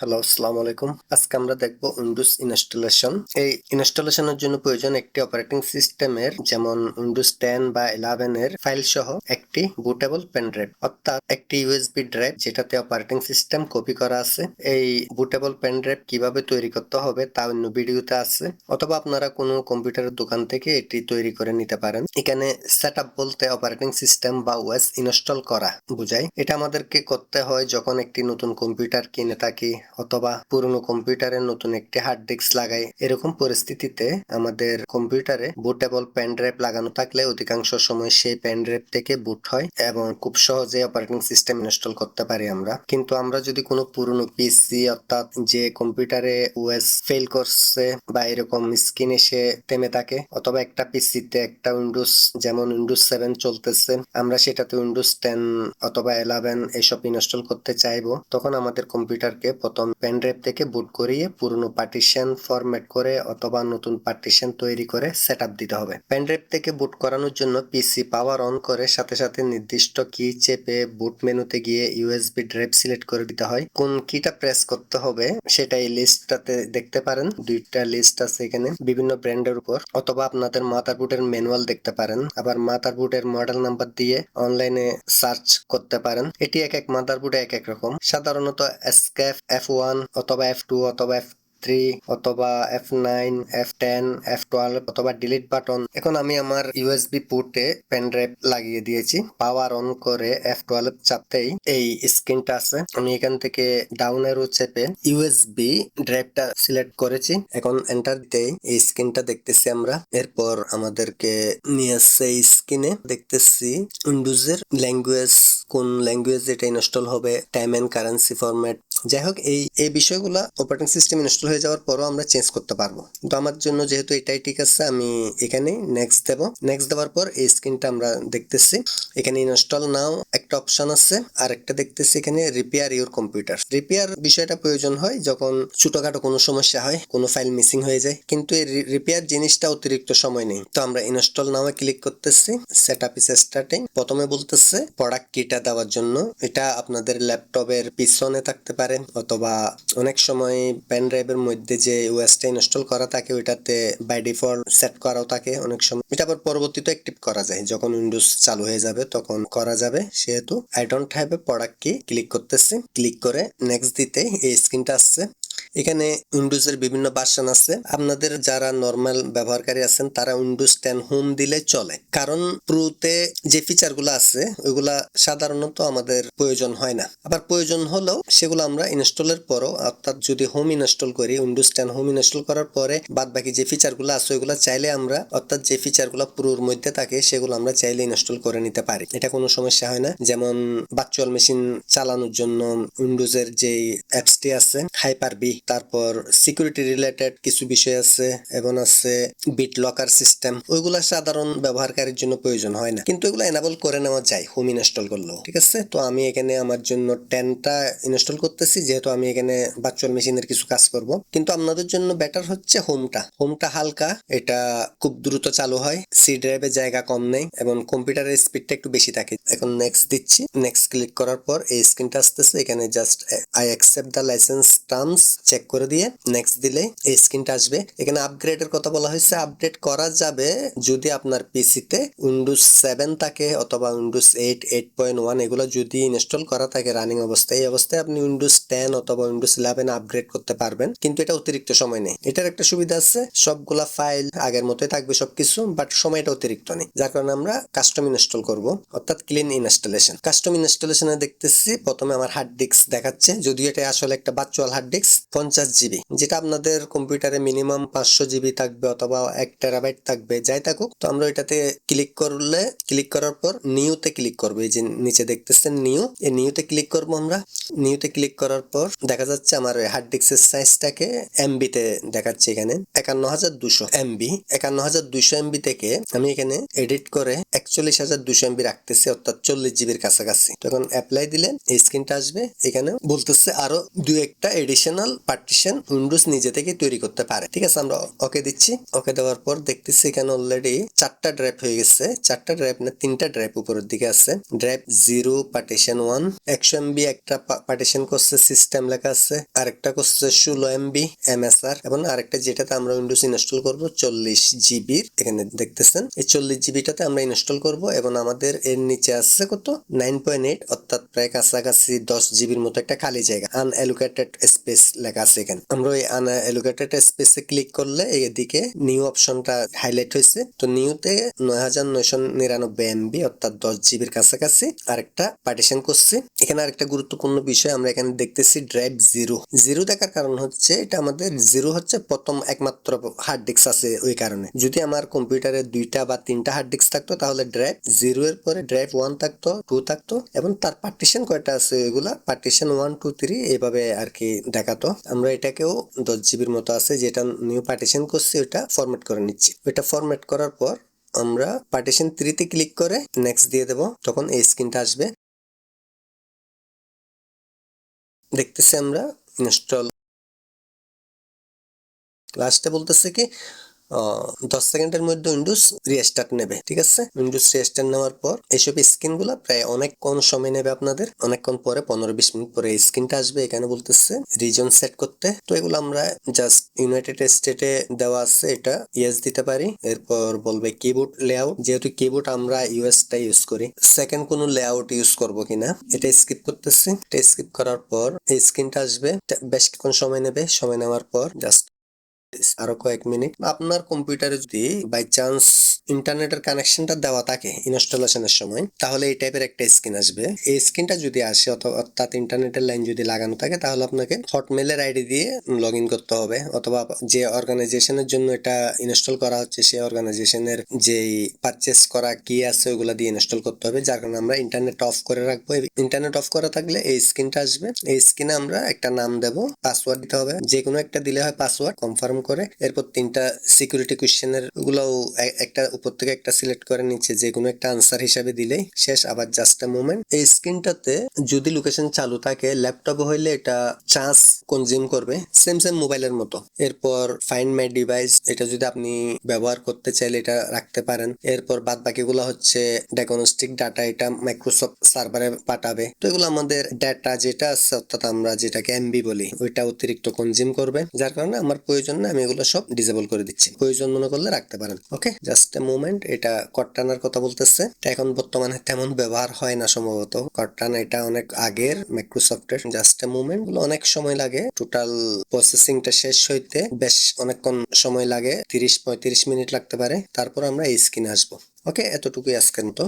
Hello আসসালামু আলাইকুম। আজকে আমরা দেখব উইন্ডোজ ইনস্টলেশন এই ইনস্টলেশনের জন্য প্রয়োজন একটি অপারেটিং সিস্টেমের যেমন উইন্ডোজ টেন বা ইলেভেন এর ফাইল সহ একটি বুটেবল পেন ড্রাইভ অর্থাৎ একটি ইউএসবি ড্রাইভ যেটাতে অপারেটিং সিস্টেম কপি করা আছে। এই বুটেবল পেন ড্রাইভ কীভাবে তৈরি করতে হবে তা অন্য ভিডিওতে আছে, অথবা আপনারা কোনো কম্পিউটারের দোকান থেকে এটি তৈরি করে নিতে পারেন। এখানে সেট বলতে অপারেটিং সিস্টেম বা ওএস ইনস্টল করা বোঝায়। এটা আমাদেরকে করতে হয় যখন একটি নতুন কম্পিউটার কিনে থাকি অথবা পুরনো কম্পিউটারে নতুন একটি হার্ড ডিস্ক লাগাই। এরকম পরিস্থিতিতে আমাদের কম্পিউটারে বুটেবল পেন ড্রাইভ লাগানো থাকলে অধিকাংশ সময় সেই পেন ড্রাইভ থেকে বুট হয় এবং খুব সহজে অপারেটিং সিস্টেম ইনস্টল করতে পারি আমরা। কিন্তু আমরা যদি কোনো পুরনো পিসি অর্থাৎ যে কম্পিউটারে ওএস ফেল করছে বা এরকম স্ক্রিন এসে থেমে থাকে অথবা একটা পিসিতে একটা উইন্ডোজ যেমন উইন্ডোজ সেভেন চলতেছে, আমরা সেটাতে উইন্ডোজ টেন অথবা ইলেভেন এসব ইনস্টল করতে চাইব, তখন আমাদের কম্পিউটারকে প্রথম পেন ড্রাইভ থেকে বুট করিয়ে পুরনো পার্টিশন ফরম্যাট করে অথবা নতুন পার্টিশন তৈরি করে সেট দিতে হবে। পেন ড্রাইভ থেকে বুট করানোর জন্য পিসি পাওয়ার অন করে সাথে সাথে নির্দিষ্ট কি চেপে বুট মেনুতে গিয়ে ইউএসবি ড্রাইভ সিলেক্ট করে দিতে হয়। কোন কিটা প্রেস করতে হবে সেটা এই লিস্টটাতে দেখতে পারেন। দুইটা লিস্ট আছে এখানে বিভিন্ন ব্র্যান্ডের উপর। অথবা আপনাদের মাদারবোর্ডের ম্যানুয়াল দেখতে পারেন। আবার মাদারবোর্ডের মডেল নাম্বার দিয়ে অনলাইনে সার্চ করতে পারেন। এটি এক এক মাদারবোর্ডে এক এক রকম। সাধারণত এসকেফ এফ ওয়ান অথবা এফ টু অথবা এফ থ্রি অথবা F nine F ten F twelve অথবা ডিলিট বাটন এখন আমি আমার ইউএসবি পোর্টে পেন ড্রাইভ লাগিয়ে দিয়েছি। পাওয়ার অন করে এফ টুয়েলভ চাপতেই এই স্ক্রিনটা আছে। আমি এখান থেকে ডাউন এরো চেপে ইউএসবি ড্রাইভটা সিলেক্ট করেছি। এখন এন্টার দিতেই এই স্ক্রিনটা দেখতেছি আমরা। এরপর আমাদেরকে নিয়ে আসছে এই স্ক্রিনে দেখতেছি উইন্ডোজের ল্যাঙ্গুয়েজ কোন ল্যাঙ্গুয়েজ এটা ইনস্টল হবে টাইম এন্ড কারেন্সি ফরম্যাট যাই হোক এই এই বিষয়গুলো অপারেটিং সিস্টেম ইনস্টল হয়ে যাওয়ার পরও আমরা চেঞ্জ করতে পারব। কিন্তু আমার জন্য যেহেতু এটাই ঠিক আছে, আমি এখানে নেক্সট দেব। নেক্সট দেওয়ার পর এই স্ক্রিনটা আমরা দেখতেছি। এখানে ইনস্টল নাও একটা অপশন আছে, আর একটা দেখতেছি এখানে রিপেয়ার ইউর কম্পিউটার রিপেয়ার বিষয়টা প্রয়োজন হয় যখন ছোটখাটো কোনো সমস্যা হয়, কোনো ফাইল মিসিং হয়ে যায়। কিন্তু এই রিপেয়ার জিনিসটা অতিরিক্ত সময় নেই। তো আমরা ইনস্টল নাও ক্লিক করতেছি সেট আপ ইস স্টার্টিং প্রথমে বলতেছে প্রোডাক্ট কিটা দেওয়ার জন্য। এটা আপনাদের ল্যাপটপের পিছনে থাকতে পারে। অথবা অনেক সময় পেন ড্রাইভের মধ্যে যে ওএসটা ইনস্টল করা থাকে, ওইটাতে বাই ডিফল্ট সেট করাও থাকে অনেক সময়। এটা আবার পরবর্তীতে অ্যাক্টিভ করা যায়। যখন উইন্ডোজ চালু হয়ে যাবে, তখন করা যাবে। সেহেতু I don't have a product key click করতেছি। ক্লিক করে নেক্সট দিতে এই স্ক্রিনটা আসছে। এখানে উইন্ডোজের বিভিন্ন ভার্সন আছে। আপনাদের যারা নর্মাল ব্যবহারকারী আছেন, তারা উইন্ডোজ টেন হোম দিলে চলে। কারণ প্রুতে যে ফিচারগুলো আছে, ওইগুলা সাধারণত আমাদের প্রয়োজন হয় না। আবার প্রয়োজন হলেও সেগুলো আমরা ইনস্টলের পরও, অর্থাৎ যদি হোম ইনস্টল করি, উইন্ডোজ টেন হোম ইনস্টল করার পরে বাদ বাকি যে ফিচারগুলো আছে, ওইগুলো চাইলে আমরা, অর্থাৎ যে ফিচারগুলো পুরোর মধ্যে থাকে, সেগুলো আমরা চাইলে ইনস্টল করে নিতে পারি। এটা কোনো সমস্যা হয় না। যেমন ভার্চুয়াল মেশিন চালানোর জন্য উইন্ডোজের যে অ্যাপসটি আছে হাইপার বি তারপর সিকিউরিটি রিলেটেড কিছু বিষয় আছে এবং আছে বিট লকার সিস্টেম ওইগুলা সাধারণ ব্যবহারকারীর জন্য প্রয়োজন হয় না। কিন্তু এগুলো এনাবল করে নেওয়া যায় হোম ইনস্টল করলেও, ঠিক আছে? তো আমি এখানে আমার জন্য টেনটা ইনস্টল করতেছি, যেহেতু আমি এখানে ভার্চুয়াল মেশিনের কিছু কাজ করব। কিন্তু আপনাদের জন্য বেটার হচ্ছে হোমটা হোমটা হালকা, এটা খুব দ্রুত চালু হয় সি ড্রাইভে জায়গা কম নেই, এবং কম্পিউটারের স্পিডটা একটু বেশি থাকে। এখন নেক্সট দিচ্ছি নেক্সট ক্লিক করার পর এই স্ক্রিনটা আসতেছে, এখানে just I accept the license terms check করে দিয়ে নেক্সট দিলে এই স্ক্রিনটা আসবে। এখানে আপগ্রেডের কথা বলা হয়েছে। আপডেট করা যাবে যদি আপনার পিসিতে উইন্ডোজ সেভেন থাকে অথবা Windows eight eight point one এগুলো যদি ইনস্টল করা থাকে রানিং অবস্থায়, এই অবস্থায় আপনি উইন্ডোজ টেন অথবা উইন্ডোজ ইলেভেন আপগ্রেড করতে পারবেন। কিন্তু এটা অতিরিক্ত সময় নেই। এটার একটা সুবিধা আছে, সবগুলা ফাইল আগের মতোই থাকবে সবকিছু বাট সময়টা অতিরিক্ত নেই। যার কারণে আমরা কাস্টম ইনস্টল করব, অর্থাৎ ক্লিন ইনস্টলেশন কাস্টম ইনস্টলেশনে দেখতেছি, প্রথমে আমার হার্ড ডিস্ক দেখাচ্ছে। যদিও এটা আসলে একটা ভার্চুয়াল হার্ড ডিস্ক পঞ্চাশ জিবি, যেটা আপনাদের কম্পিউটারে মিনিমাম পাঁচশো জিবি থাকবে অথবা এক টেরাবাইট থাকবে, যাই থাকুক। তো আমরা এটাতে ক্লিক করলে ক্লিক করার পর নিউতে ক্লিক করব। এই যে নিচে দেখতেছেন নিউ এই নিউতে ক্লিক করব আমরা। নিউতে ক্লিক করার পর দেখা যাচ্ছে আমার হার্ড ডিস্কের সাইজটাকে এমবিতে দেখাচ্ছে এখানে। একান্ন হাজার দুশো এমবি একান্ন হাজার দুশো এমবি থেকে আমি এখানে এডিট করে একচল্লিশ হাজার দুশো এমবি রাখতেছি, অর্থাৎ চল্লিশ জিবির কাছাকাছি। তখন অ্যাপ্লাই দিলে এই স্ক্রিনটা আসবে। এখানে বলতেছে আরও দু একটা এডিশনাল পার্টিশন উইন্ডোজ নিজে থেকে তৈরি করতে পারে। ঠিক আছে, আমরা ওকে দিচ্ছি। ওকে দেওয়ার পর দেখতেছি এখানে অলরেডি চারটা ড্রাইভ হয়ে গেছে। চারটা ড্রাইভ না, তিনটা ড্রাইভ উপরের দিকে আছে। ড্রাইভ জিরো পার্টিশন ওয়ান একশো এমবি একটা পার্টিশন করছে সিস্টেম লেখা আছে। আরেকটা করছে ষোলো এমবি আর এবং আরেকটা যেটাতে আমরা উইন্ডোজ ইনস্টল করব, চল্লিশ জিবির এখানে দেখতেছেন, এই চল্লিশ জিবিটাতে আমরা ইনস্টল করব এবং আমাদের এর নিচে আছে কত? নাইন পয়েন্ট এইট অর্থাৎ প্রায় কাছাকাছি দশ জিবির মতো একটা খালি জায়গা আনএলোকেটেড স্পেস লেখা। আছে এখানে। আমরা ওই আনএলোকেটেড স্পেসে ক্লিক করলে এদিকে নিউ অপশনটা হাইলাইট হয়েছে। তো নিউতে নয় হাজার নয়শো নিরানব্বই এমবি অর্থাৎ দশ জিবির কাছাকাছি আরেকটা পার্টিশন করছি। এখানে আরেকটা গুরুত্বপূর্ণ বিষয় আমরা এখানে দেখতেছি ড্রাইভ জিরো জিরো দেখার কারণ হচ্ছে এটা আমাদের জিরো হচ্ছে প্রথম একমাত্র হার্ড ডিস্ক আছে ওই কারণে। যদি আমার কম্পিউটারে দুইটা বা তিনটা হার্ড ডিস্ক থাকতো, তাহলে ড্রাইভ জিরো এর পরে ড্রাইভ ওয়ান থাকতো টু থাকতো, এবং তার পার্টিশন কয়টা আছে? ওইগুলা পার্টিশন ওয়ান টু থ্রি এইভাবে আর কি দেখাতো। আমরা এটাকেও দশ জিবির মতো আছে, যেটা নিউ পার্টিশন করছি, ওটা ফরম্যাট করে নিচ্ছি। ওটা ফরম্যাট করার পর আমরা পার্টিশন থ্রিতে ক্লিক করে নেক্সট দিয়ে দেব, তখন এই স্ক্রিনটা আসবে। দেখতেছি আমরা ইনস্টল লাস্টে বলতেছে কি দশ সেকেন্ডের মধ্যে উইন্ডোজ রিস্টার্ট নেবে, ঠিক আছে? উইন্ডোজ রিস্টার্ট নেওয়ার পর এইসব স্ক্রিনগুলা প্রায় অনেকক্ষণ সময় নেবে আপনাদের। অনেকক্ষণ পরে পনেরো বিশ মিনিট পরে স্ক্রিনটা আসবে, এখানে বলতেছে রিজন সেট করতে। তো এগুলো আমরা জাস্ট ইউনাইটেড স্টেটে দেওয়া আছে, এটা ইয়েস দিতে পারি। এরপর বলবে কিবোর্ড লেআউট যেহেতু কিবোর্ড আমরা ইউএস ইউএসটা ইউজ করি। সেকেন্ড কোনো লেআউট ইউজ করব কিনা, এটা স্কিপ করতেছি। এটা স্কিপ করার পর এই স্ক্রিনটা আসবে। বেশ কিছুক্ষণ সময় নেবে। সময় নেওয়ার পর জাস্ট আরও কয়েক মিনিট। আপনার কম্পিউটারে যদি বাই চান্স ইন্টারনেটের কানেকশনটা দেওয়া থাকে ইনস্টলেশনের সময়, তাহলে এই টাইপের একটা স্ক্রিন আসবে। এই স্ক্রিনটা যদি আসে অথবা অর্থাৎ ইন্টারনেটের লাইন যদি লাগানো থাকে, তাহলে আপনাকে হটমেলের আইডি দিয়ে লগ করতে হবে। অথবা যে অর্গানাইজেশনের জন্য এটা ইনস্টল করা হচ্ছে, সেই অর্গানাইজেশনের যেই পারচেস করা কি আছে ওগুলা দিয়ে ইনস্টল করতে হবে, যার কারণে আমরা ইন্টারনেট অফ করে রাখব। ইন্টারনেট অফ করা থাকলে এই স্ক্রিনটা আসবে। এই স্ক্রিনে আমরা একটা নাম দেব পাসওয়ার্ড দিতে হবে। যে কোনো একটা দিলে হয় পাসওয়ার্ড কনফার্ম করে। এরপর তিনটা সিকিউরিটি কোয়েশ্চেনের গুলাও একটা উপর থেকে একটা সিলেক্ট করে নিচ্ছে। যে কোনো একটা আনসার হিসাবে দিলেই শেষ, আবার জাস্ট আ মোমেন্ট এই স্ক্রিনটাতে যদি লোকেশন চালু থাকে ল্যাপটপ হইলে এটা চার্জ কনজিউম করবে সেম সেম মোবাইলের মতো। এরপর ফাইন্ড মাই ডিভাইস এটা যদি আপনি ব্যবহার করতে চাইলে এটা রাখতে পারেন। এরপর বাদ বাকিগুলো হচ্ছে ডায়াগনস্টিক ডাটা এটা মাইক্রোসফট সার্ভারে পাঠাবে। তো এগুলো আমাদের ডাটা যেটা আছে, অর্থাৎ আমরা যেটাকে এমবি বলি, ওইটা অতিরিক্ত কনজিউম করবে। যার কারণে আমার প্রয়োজন না আমি এগুলো সব ডিসেবল করে দিচ্ছি। প্রয়োজন মনে করলে রাখতে পারেন ওকে জাস্ট এ মোমেন্ট এটা কটটানার কথা বলতেছে। এখন বর্তমানে তেমন ব্যবহার হয় না, সম্ভবত। কটটানা এটা অনেক আগের মাইক্রোসফটের জাস্ট এ মোমেন্টগুলো অনেক সময় লাগে। টোটাল প্রসেসিংটা শেষ হইতে বেশ অনেকক্ষণ সময় লাগে, তিরিশ পঁয়ত্রিশ মিনিট লাগতে পারে। তারপর আমরা এই স্ক্রিনে আসব। ওকে এতটুকুই আজকের মতো।